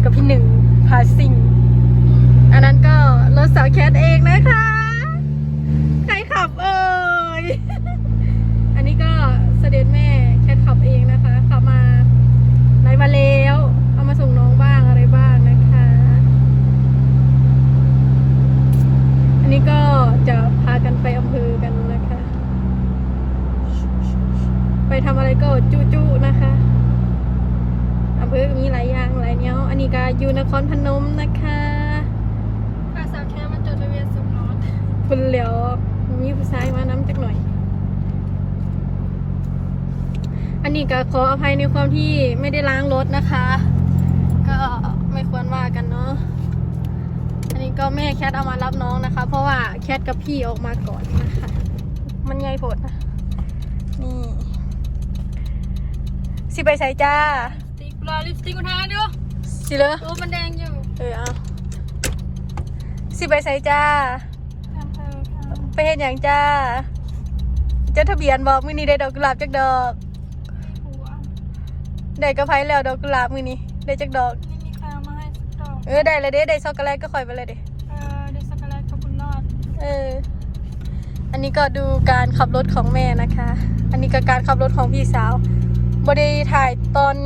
อยู่กับพี่หนึ่งพาซิงอันนั้นก็รถสาวแคทเองนะคะ ใครขับเอ่ย อันนี้ก็เสด็จแม่แคทขับเองนะคะ ขับมาไหนมาแล้วเอามาส่งน้องบ้างอะไรบ้างนะคะ อันนี้ก็จะพากันไปอำเภอกันนะคะ ไปทำอะไรก็จู้ๆนะคะอำเภอมีหลายอย่าง อันนี้ก็อยู่นครพนมนะคะภาษาแค่มันจดทะเบียนสมรสคุณเหลียวมีผู้ชายมาน้ำจักหน่อย อันนี้ก็ขออภัยในความที่ไม่ได้ล้างรถนะคะ ก็ไม่ควรว่ากันเนาะอันนี้ก็แม่แคทเอามารับน้องนะคะ เพราะว่าแคทกับพี่ออกมาก่อนนะคะ มันใหญ่โผดนะนี่สิไปใส่จ้าสติ๊กรอลิปสติกมาทาดู สิเลยโอ้มันแดงอยู่เออเอาสิไปใส่จ้าอำเภอค่ะไปเห็นอย่างจ้าเจ้าทะเบียนบอกมือนี้ได้ดอกกุหลาบจักดอกหัวได้กระไพแล้วดอกกุหลาบมือนี้ได้จักดอก ไม่มีใครเอามาให้สักดอกเออได้เลยเด้ได้ช็อกโกแลตก็ค่อยไปเลยเด้ เออเดสกาแลตกับคุณรอดเออ อันนี้ก็ดูการขับรถของแม่นะคะ อันนี้ก็การขับรถของพี่สาวบได้ถ่ายตอน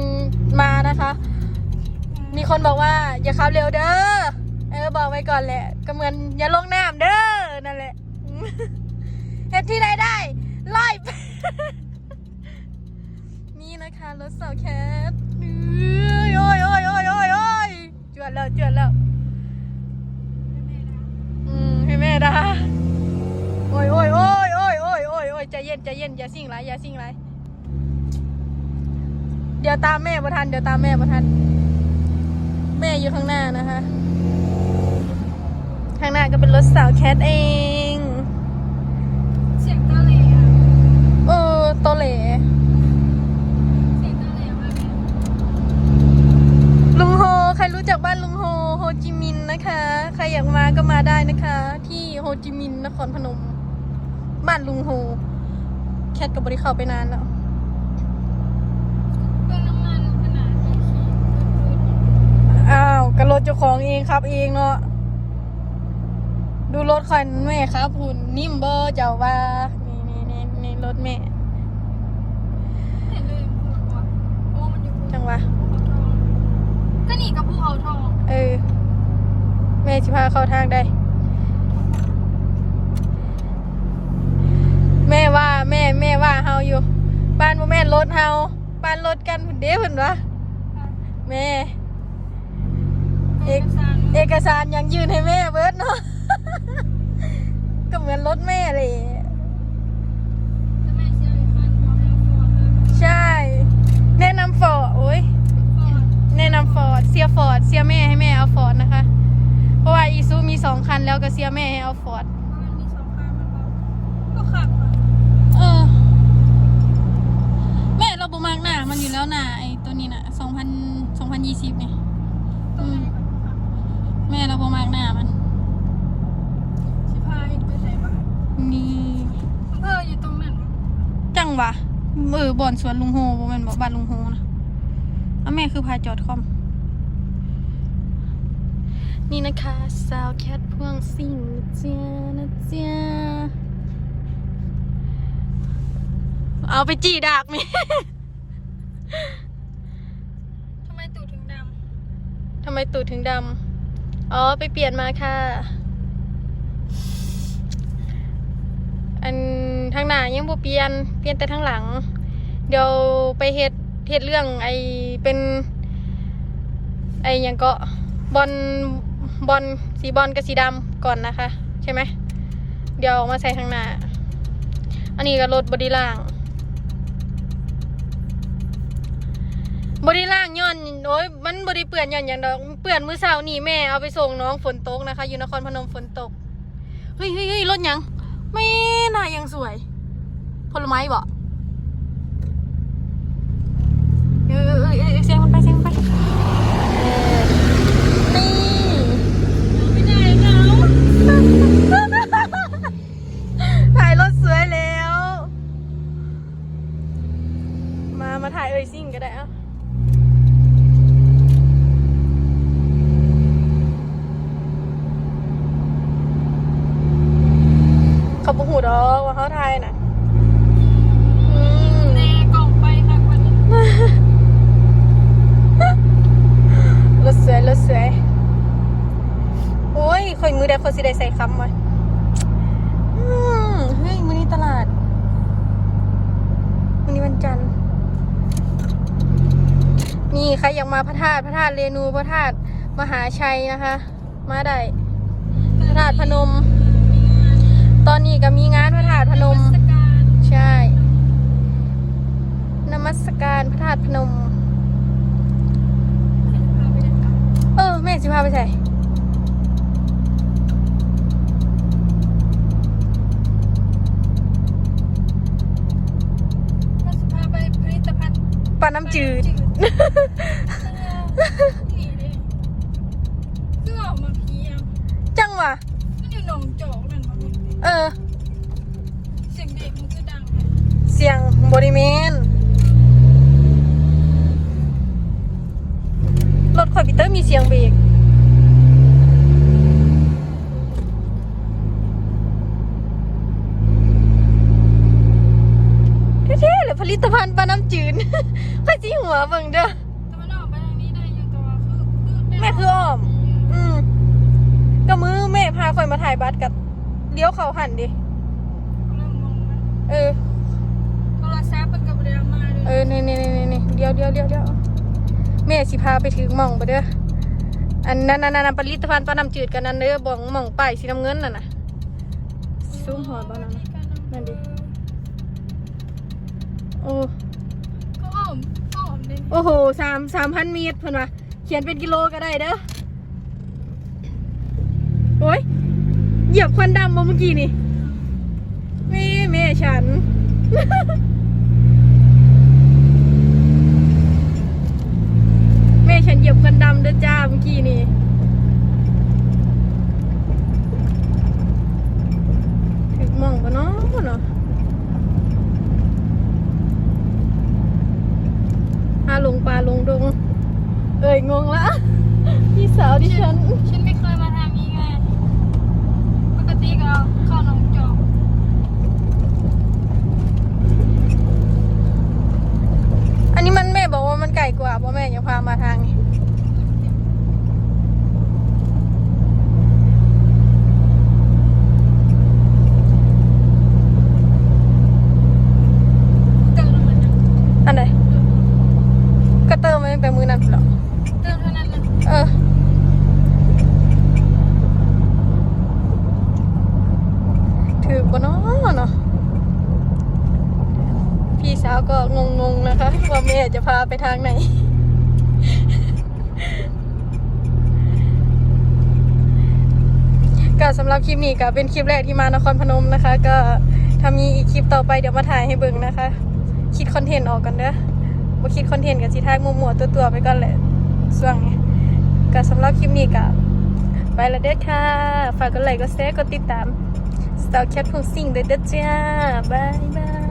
มานะคะ มีคนบอกว่า อย่าขับเร็วเด้อ เออ บอกไว้ก่อนแหละ ก็เหมือนอย่าลงน้ำเด้อ นั่นแหละเห็นที่ใดได้ไล่ไปนี่นะคะรถสาวแคทโอ้ยโอ้ยโอ้ยโอ้ยโอ้ยจวดแล้วจวดแล้วอืมให้แม่ดาโอ้ยโอ้ยโอ้ยโอ้ยโอ้ยโอ้ยโอ้ยใจเย็นใจเย็นอย่าสิ่งไรอย่าสิ่งไรเดี๋ยวตามแม่มาทันเดี๋ยวตามแม่มาทัน แม่อยู่ข้างหน้านะคะ ข้างหน้าก็เป็นรถสาวแคทเอง เสียงตาเหล่อะเออโตเหลเสียงตาเหล่มากเลยลุงโฮ ใครรู้จักบ้านลุงโฮ โฮจิมินห์นะคะ ใครอยากมาก็มาได้นะคะ ที่โฮจิมินห์นครพนม บ้านลุงโฮ แคทกับบริเข้าไปนานแล้ว เปลืองน้ำมันขนาดไม่ขี้รูด อ้าวกระรถเจ้าของเองครับเองเนาะดูรถคันแม่ครับคุณนิ่มเบอร์เจ้าว่านี่นี่นี่นี่รถแม่เห็นเลยภูเขาองโอ้มันอยู่ภูจังวะภูเขาทองก็หนีกับภูเขาทอง เออ แม่ชิพาเข้าทางได้ แม่ว่าแม่แม่ว่าเฮาอยู่ บ้านบ่อแม่รถเฮาบ้านรถกันผุนเด้เพิ่นวะแม่ เอเอกกสารเอกสารยังยื่นให้แม่เบิดเนาะ ก็เหมือนรถแม่เลยจะแม่เชื่ออีกคันพอให้เอาฟอร์ดเลยใช่ แนะนำฟอร์ดโอ้ยฟอร์ดแนะนำฟอร์ดเสียฟอร์ดเสียแม่ให้แม่เอาฟอร์ดนะคะ เพราะว่าอีซูมีสองคันแล้วก็เสียแม่ให้เอาฟอร์ดเพราะมันมีสองคันมันบอกก็ขับอะเออแม่เราบมากหน้ามันอยู่แล้วหน้าไอ้ตัวนี้น่ะสองพันสองพันยี่สิบเนี่ยตรงไหนก่อนขับ แม่เราบมากหน้ามัน สิพาเห็นไปไหนบ้างนี่อำเภออยู่ตรงนั้นจังวะเออบ่อนสวนลุงโฮบ่แม่นบ่บ้านลุงโฮนะแล้วแม่คือพาจอดคอม นี่นะคะสาวแคทพวงสิ่งนะเจ้านะเจ้าเอาไปจีดากมีทำไมตูดถึงดทำไมตูดถึงดำ อ๋อ ไปเปลี่ยนมาค่ะ อันทางหน้ายังบ่เปลี่ยน เปลี่ยนแต่ทางหลัง เดี๋ยวไปเฮ็ดเฮ็ดเรื่องไอเป็น ไอหยังก็บอลบอลสีบอลกับสีดำก่อนนะคะ ใช่ไหม เดี๋ยวมาใส่ทางหน้า อันนี้ก็รถบอดี้ล่างบริล่างย้อนโอ้ยมันบริเปื่อนย้อนอย่างดอก เปื่อนมือเสาหนีแม่เอาไปส่งน้องฝนตกนะคะ อยู่นครพนมฝนตก เฮ้ยเฮ้ยเฮ้ยรถยัง ไม่น่ายังสวย ผลไม้บ่เออเออเออเออเสียงมันไปเสียงมันไปเออนี่ำไม่ได้เขา ถ่ายรถสวยแล้ว มา มาถ่ายเอ่ยซิ่งก็ได้เอะ หูดอกว่า เขาทายน่ะอืมแน่กล่องไปค่ะวันนี้รถสวยรถสวยโอ้ยคอยมือได้คนสิได้ใส่คำมาอืมเฮ้ยมือนี้ตลาดมือนี้วันจันทร์นี่ใครอยากมาพระธาตุพระธาตุเรนูพระธาตุมหาชัยนะคะ มาได้พระธาตุพนม ตอนนี้ก็มีงานพระธาตุพนมสการใช่ นมัสการพระธาตุพนมพาไปเล่นกันเออ แม่สิพาไปใส่มาสิพาไปผลิตภัณฑ์ปลาน้ำจืดนี่เลยเสื้อออกมาเพียงจังวะมันอยู่หนองจอกนั่นมา เออ เสียงเด็กมันคือดังเลยเสียงบริเมนรถคอยปีเตอร์มีเสียงเบรกเท่ๆเลยผลิตภัณฑ์ปลาน้ำจืดค่อยจีหัวเบิ่งเด้อแต่มันออกไปทางนี้ได้อยู่แต่ว่าคือคือแม่คืออ้อม อืมก็มือแม่พาคอยมาถ่ายบัตรกับ เลี้ยวเขาหันดิเริ่มงงแล้วเออโทรศัพท์มันกับเรียมาเลยเออนี่นี่นี่นี่เดี๋ยวเดี๋ยวเดี๋ยวเดี๋ยวแม่สิพาไปถึงหม่องไปเด้ออันนั้นนั่นนั่นผลิตภัณฑ์ปลาน้ำจืดกันนั่นเด้อบ่องหม่องป้ายสีน้ำเงินน่ะนะซูมหอดบ้านนั้นนะนั่นดิโอ้ก็อ้อมอ้อมเลยโอ้โหสามสามพันเมตรเพิ่นว่าเขียนเป็นกิโลก็ได้เด้อ โอ้ย เหยียบควันดำมาเมื่อกี้นี่แม่แม่ฉัน แม่ฉันเหยียบควันดำเด้อจ้าเมื่อกี้นี่ ถึกหมองปะเนาะเนาะพาลงปลาลงดง เอ้ยงงละ พี่สาวดิฉัน ฉันไม่เคยมาทางนี้ไงปกติก็เข้าหนองจอก อันนี้มันแม่บอกว่ามันไกลกว่าเพราะแม่ยังพามาทางนี้ เติมน้ำมันนะ อันไหนก็เติมมาตั้งแต่มือนั้นพุ่นเหรอ เติมเท่านั้นเลย เออ ถือปะเนาะเนาะพี่สาว ก็งงๆนะคะว่าแม่จะพาไปทางไหน ก็สำหรับคลิปนี้ก็เป็นคลิปแรกที่มานครพนมนะคะ ก็ถ้ามีอีกคลิปต่อไปเดี๋ยวมาถ่ายให้เบิ่งนะคะ คิดคอนเทนต์ออกกันเด้อบ่คิดคอนเทนต์กับสิทายมัวๆตัวๆไปก่อนแหละช่วงนี้ก็สำหรับคลิปนี้ก็ไปและเด้อค่ะ ฝากกดไลค์กดแชร์กดติดตาม Star Cat พงสิ่งเด้อเด้อจ้าบายบาย